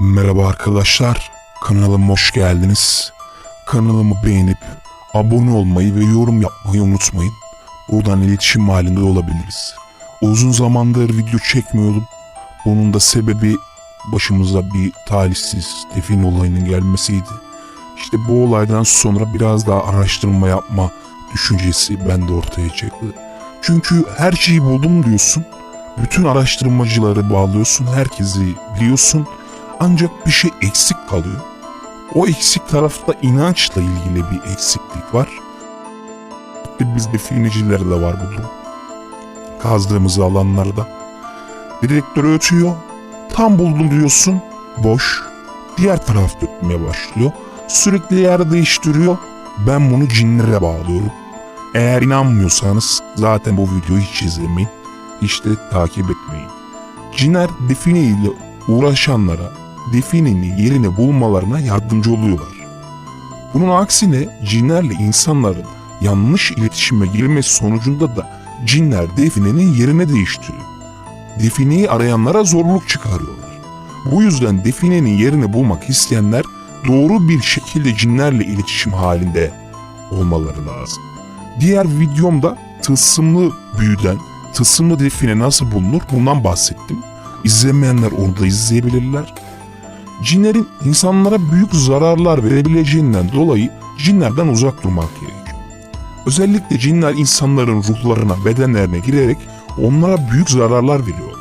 Merhaba arkadaşlar, kanalıma hoş geldiniz. Kanalımı beğenip abone olmayı ve yorum yapmayı unutmayın. Buradan iletişim halinde olabiliriz. Uzun zamandır video çekmiyordum. Bunun da sebebi başımıza bir talihsiz defin olayının gelmesiydi. İşte bu olaydan sonra biraz daha araştırma yapma düşüncesi bende ortaya çıktı. Çünkü her şeyi buldum diyorsun. Bütün araştırmacıları bağlıyorsun, herkesi biliyorsun. Ancak bir şey eksik kalıyor. O eksik tarafta inançla ilgili bir eksiklik var. Biz defineciler de var buldum. Kazdığımız alanlarda. Direktör ötüyor. Tam buldum diyorsun. Boş. Diğer taraf dökmeye başlıyor. Sürekli yer değiştiriyor. Ben bunu cinlere bağlıyorum. Eğer inanmıyorsanız zaten bu videoyu hiç izlemeyin. Hiç de takip etmeyin. Cinler define ile uğraşanlara definenin yerini bulmalarına yardımcı oluyorlar. Bunun aksine cinlerle insanların yanlış iletişime girmesi sonucunda da cinler definenin yerine değiştiriyor. Defineyi arayanlara zorluk çıkarıyorlar. Bu yüzden definenin yerini bulmak isteyenler doğru bir şekilde cinlerle iletişim halinde olmaları lazım. Diğer videomda tılsımlı büyüden, tılsımlı define nasıl bulunur bundan bahsettim. İzlemeyenler onu da izleyebilirler. Cinlerin insanlara büyük zararlar verebileceğinden dolayı cinlerden uzak durmak gerekiyor. Özellikle cinler insanların ruhlarına, bedenlerine girerek onlara büyük zararlar veriyorlar.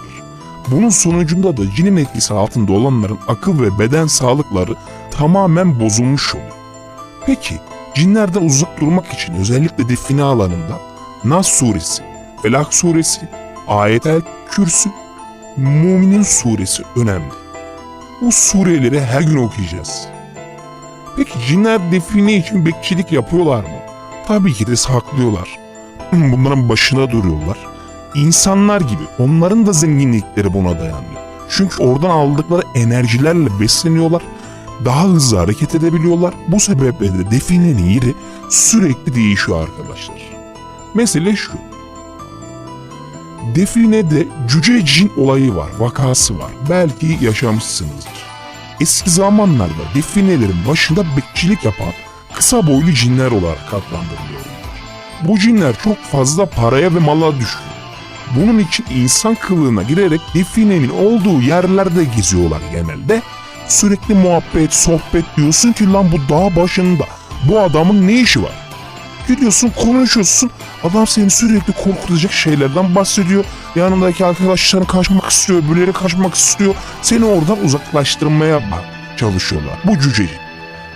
Bunun sonucunda da cinin etkisi altında olanların akıl ve beden sağlıkları tamamen bozulmuş oluyor. Peki cinlerden uzak durmak için özellikle define alanında Nas suresi, Felak suresi, Ayetel Kürsü, Muminin suresi önemli. Bu sureleri her gün okuyacağız. Peki cinler define için bekçilik yapıyorlar mı? Tabii ki de saklıyorlar. Bunların başına duruyorlar. İnsanlar gibi onların da zenginlikleri buna dayanıyor. Çünkü oradan aldıkları enerjilerle besleniyorlar. Daha hızlı hareket edebiliyorlar. Bu sebeple de definenin yeri sürekli değişiyor arkadaşlar. Mesele şu. Define'de cüce cin olayı var, vakası var. Belki yaşamışsınızdır. Eski zamanlarda definelerin başında bekçilik yapan kısa boylu cinler olarak adlandırılıyorlar. Bu cinler çok fazla paraya ve mala düşkün. Bunun için insan kılığına girerek definenin olduğu yerlerde geziyorlar genelde. Sürekli muhabbet, sohbet diyorsun ki lan bu dağ başında bu adamın ne işi var? Gidiyorsun konuşuyorsun. Adam seni sürekli korkutacak şeylerden bahsediyor. Yanındaki arkadaşların kaçmak istiyor. Birileri kaçmak istiyor. Seni oradan uzaklaştırmaya çalışıyorlar. Bu cüceci.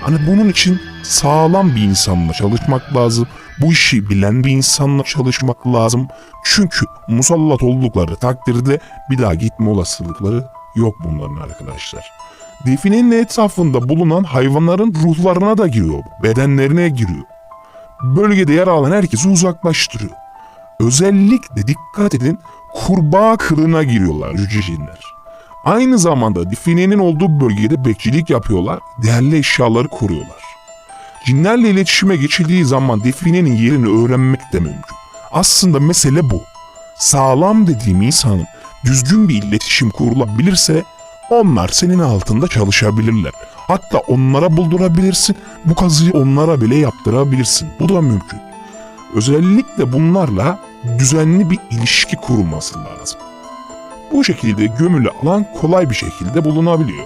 Hani bunun için sağlam bir insanla çalışmak lazım. Bu işi bilen bir insanla çalışmak lazım. Çünkü musallat oldukları takdirde bir daha gitme olasılıkları yok bunların arkadaşlar. Definenin etrafında bulunan hayvanların ruhlarına da giriyor. Bedenlerine giriyor bölgede yer alan herkesi uzaklaştırıyor. Özellikle dikkat edin kurbağa kılığına giriyorlar cücecinler. Aynı zamanda definenin olduğu bölgede bekçilik yapıyorlar, değerli eşyaları koruyorlar. Cinlerle iletişime geçildiği zaman definenin yerini öğrenmek de mümkün. Aslında mesele bu. Sağlam dediğim insanın düzgün bir iletişim kurulabilirse onlar senin altında çalışabilirler. Hatta onlara buldurabilirsin. Bu kazıyı onlara bile yaptırabilirsin. Bu da mümkün. Özellikle bunlarla düzenli bir ilişki kurulması lazım. Bu şekilde gömülü alan kolay bir şekilde bulunabiliyor.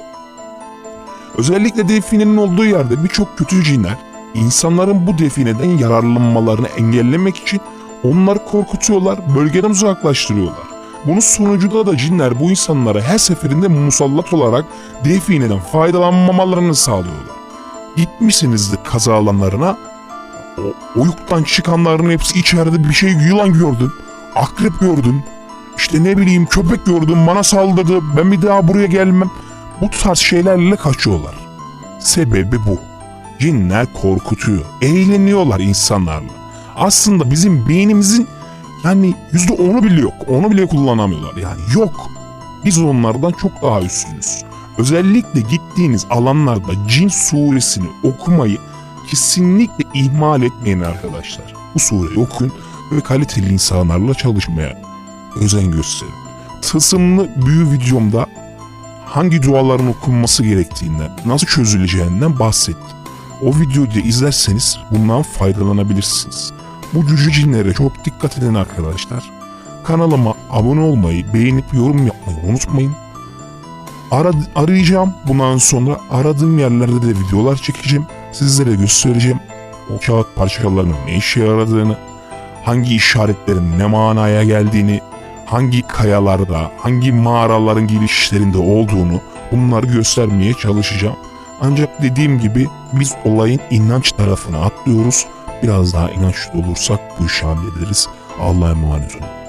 Özellikle definenin olduğu yerde birçok kötü cinler insanların bu defineden yararlanmalarını engellemek için onları korkutuyorlar, bölgeden uzaklaştırıyorlar. Bunun sonucunda da cinler bu insanlara her seferinde musallat olarak defineden faydalanmamalarını sağlıyorlar. Gitmişsinizdir kaza alanlarına, o oyuktan çıkanların hepsi içeride bir şey yılan gördüm, akrep gördüm, işte ne bileyim köpek gördüm bana saldırdı ben bir daha buraya gelmem. Bu tarz şeylerle kaçıyorlar. Sebebi bu. Cinler korkutuyor, eğleniyorlar insanlarla. Aslında bizim beynimizin yani yüzde onu bile yok. Onu bile kullanamıyorlar yani yok. Biz onlardan çok daha üstünüz. Özellikle gittiğiniz alanlarda cin suresini okumayı kesinlikle ihmal etmeyin arkadaşlar. Bu sureyi okuyun ve kaliteli insanlarla çalışmaya özen gösterin. Tılsımlı büyü videomda hangi duaların okunması gerektiğinden, nasıl çözüleceğinden bahsettim. O videoyu da izlerseniz bundan faydalanabilirsiniz. Bu cüce cinlere çok dikkat edin arkadaşlar. Kanalıma abone olmayı, beğenip yorum yapmayı unutmayın. Ara, arayacağım. Bundan sonra aradığım yerlerde de videolar çekeceğim. Sizlere göstereceğim. O kağıt parçalarının ne işe yaradığını, hangi işaretlerin ne manaya geldiğini, hangi kayalarda, hangi mağaraların girişlerinde olduğunu bunları göstermeye çalışacağım. Ancak dediğim gibi biz olayın inanç tarafına atlıyoruz. Biraz daha inançlı olursak bu işi hallederiz. Allah'a emanet olun.